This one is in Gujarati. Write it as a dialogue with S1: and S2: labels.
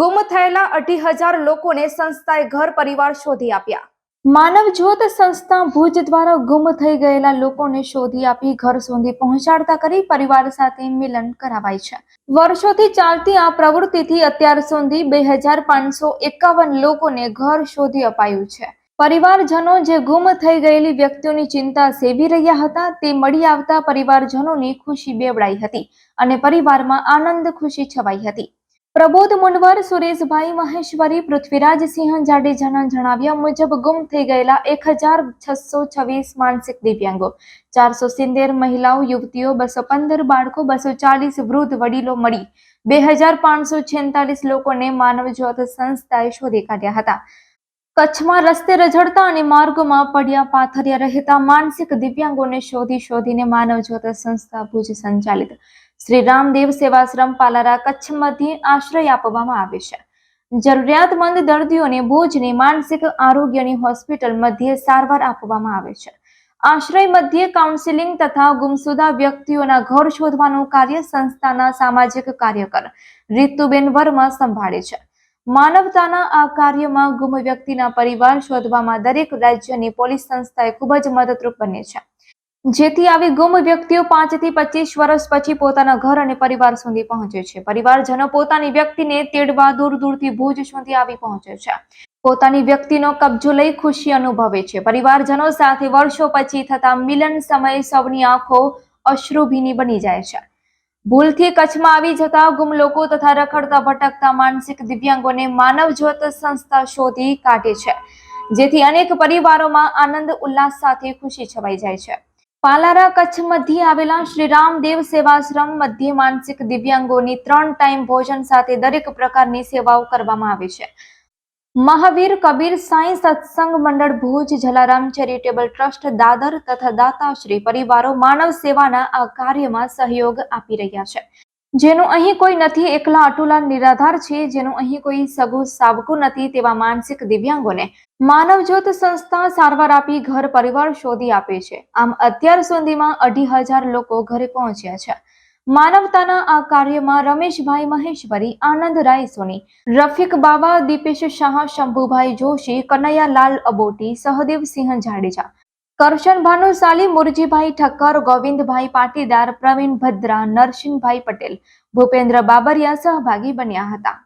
S1: ગુમ થયેલા અઢી હજાર લોકોને સંસ્થાએ ઘર પરિવાર શોધી આપ્યા. માનવ જ્યોત સંસ્થા ભુજ દ્વારા ગુમ થઈ ગયેલા લોકોને શોધી આપી, ઘર સુધી પહોંચાડતા કરી પરિવાર સાથે મિલન કરાવાય છે. વર્ષોથી ચાલતી આ પ્રવૃત્તિથી અત્યાર સુધી બે હજાર પાંચસો એકાવન લોકોને ઘર શોધી અપાયું છે. પરિવારજનો જે ગુમ થઈ ગયેલી વ્યક્તિઓની ચિંતા સેવી રહ્યા હતા, તે મળી આવતા પરિવારજનોની ખુશી બેવડાઈ હતી અને પરિવારમાં આનંદ, ખુશી છવાઈ હતી. પ્રબોધ મુનવર, સુરેશભાઈ મહેશ્વરી પૃથ્વીરાજસિંહ જાડેજાના જણાવ્યા મુજબ ગુમ થઈ ગયેલા એક હજાર છસો છવ્વીસ માનસિક દિવ્યાંગો, ચારસો સિત્તેર મહિલાઓ, યુવતીઓ, બસો પંદર બાળકો, બસો ચાલીસ વૃદ્ધ વડીલો મળી, બે હજાર પાંચસો છેતાલીસ લોકોને માનવ સંસ્થાએ શોધી કાઢ્યા હતા. કચ્છમાં રસ્તે રઝળતા અને માર્ગોમાં પડ્યા પાથર્યા રહેતા માનસિક દિવ્યાંગોને શોધી શોધીને માનવ જ્યોત સંસ્થા ભુજ સંચાલિત. શ્રી રામદેવ સેવાશ્રમ પાલારા કચ્છ મધ્યે આશ્રય આપવામાં આવે છે. જરૂરિયાતમંદ દર્દીઓને ભુજની માનસિક આરોગ્યની હોસ્પિટલ મધ્યે સારવાર આપવામાં આવે છે. આશ્રય મધ્યે કાઉન્સિલિંગ તથા ગુમસુદા વ્યક્તિઓના ઘર શોધવાનું કાર્ય સંસ્થાના સામાજિક કાર્યકર રીતુબેન વર્મા સંભાળે છે. માનવતાના આ કાર્યમાં ગુમ વ્યક્તિના પરિવાર શોધવામાં દરેક રાજ્યની પોલીસ સંસ્થાએ ખૂબ જ મદદરૂપ બને છે. જેથી આવી ગુમ વ્યક્તિઓ પાંચથી પચીસ વર્ષ પછી પોતાના ઘર અને પરિવાર સુધી પહોંચે છે. પરિવારજનો પોતાની વ્યક્તિને તેડવા દૂર દૂરથી ભુજ સુધી આવી પહોંચે છે. પોતાની વ્યક્તિનો કબજો લઈ ખુશી અનુભવે છે. પરિવારજનો સાથે વર્ષો પછી થતા મિલન સમયે સૌની આંખો અશ્રુભીની બની જાય છે. ભૂલથી કચ્છમાં આવી જતા ગુમ લોકો તથા રખડતા ભટકતા માનસિક દિવ્યાંગોને માનવ જ્યોત સંસ્થા શોધી કાઢે છે, જેથી અનેક પરિવારોમાં આનંદ, ઉલ્લાસ સાથે ખુશી છવાઈ જાય છે. પાલારા કચ્છ મધ્યે આવેલા શ્રી રામદેવ સેવાશ્રમ મધ્યે માનસિક દિવ્યાંગોની ત્રણ ટાઈમ ભોજન સાથે દરેક પ્રકારની સેવાઓ કરવામાં આવે છે. મહાવીર કબીર સાંઈ સત્સંગ મંડળ ભુજ જલારામ ચેરિટેબલ ટ્રસ્ટ દાદર તથા દાતાશ્રી પરિવારો માનવ સેવાના આ કાર્યમાં સહયોગ આપી રહ્યા છે. જેનું અહીં કોઈ નથી, એકલા અટુલા નિરાધાર છે, જેનું અહીં કોઈ સગુ સાવકું નથી તેવા માનસિક દિવ્યાંગોને માનવજ્યોત સંસ્થા સારવાર આપી ઘર પરિવાર શોધી આપે છે. આમ અત્યાર સુધીમાં અઢી હજાર લોકો ઘરે પહોંચ્યા છે. માનવતાના આ કાર્યમાં રમેશભાઈ મહેશ્વરી, આનંદ રાય સોની, રફીક બાવા, દીપેશ શાહ, શંભુભાઈ જોશી, કનૈયાલાલ અબોટી સહદેવસિંહ જાડેજા, કરશન ભાનુશાલી મુરજીભાઈ ઠક્કર, ગોવિંદભાઈ પાટીદાર, પ્રવીણ ભદ્રા, નરસિંહભાઈ પટેલ, ભૂપેન્દ્ર બાબરિયા સહભાગી બન્યા હતા.